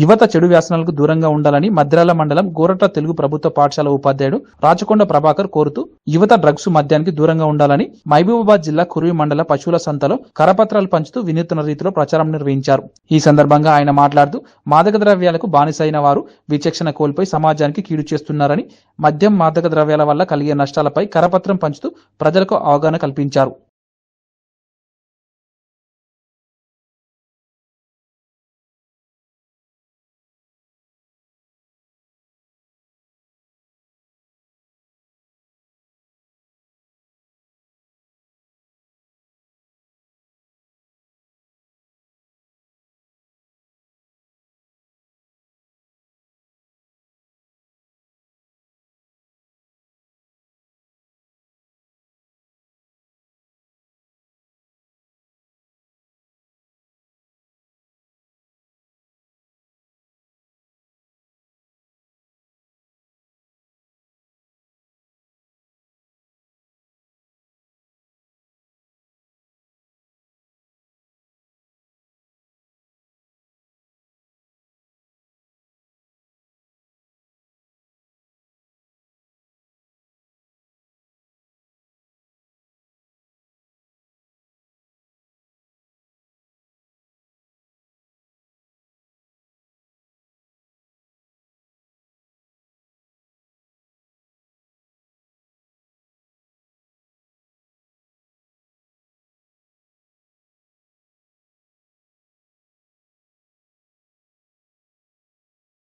యువత చెడు వ్యాసనాలకు దూరంగా ఉండాలని మద్రాల మండలం గోరట్ల తెలుగు ప్రభుత్వ పాఠశాల ఉపాధ్యాయుడు రాచకొండ ప్రభాకర్ కోరుతూ యువత డ్రగ్స్ మద్యానికి దూరంగా ఉండాలని మహబూబాబాద్ జిల్లా కురువి మండల పశువుల సంతలో కరపత్రాలు పంచుతూ వినూత్న రీతిలో ప్రచారం నిర్వహించారు. ఈ సందర్భంగా ఆయన మాట్లాడుతూ మాదక ద్రవ్యాలకు బానిసైన వారు విచక్షణ కోల్పోయి సమాజానికి కీడు చేస్తున్నారని మద్యం మాదక ద్రవ్యాల వల్ల కలిగే నష్టాలపై కరపత్రం పంచుతూ ప్రజలకు అవగాహన కల్పించారు.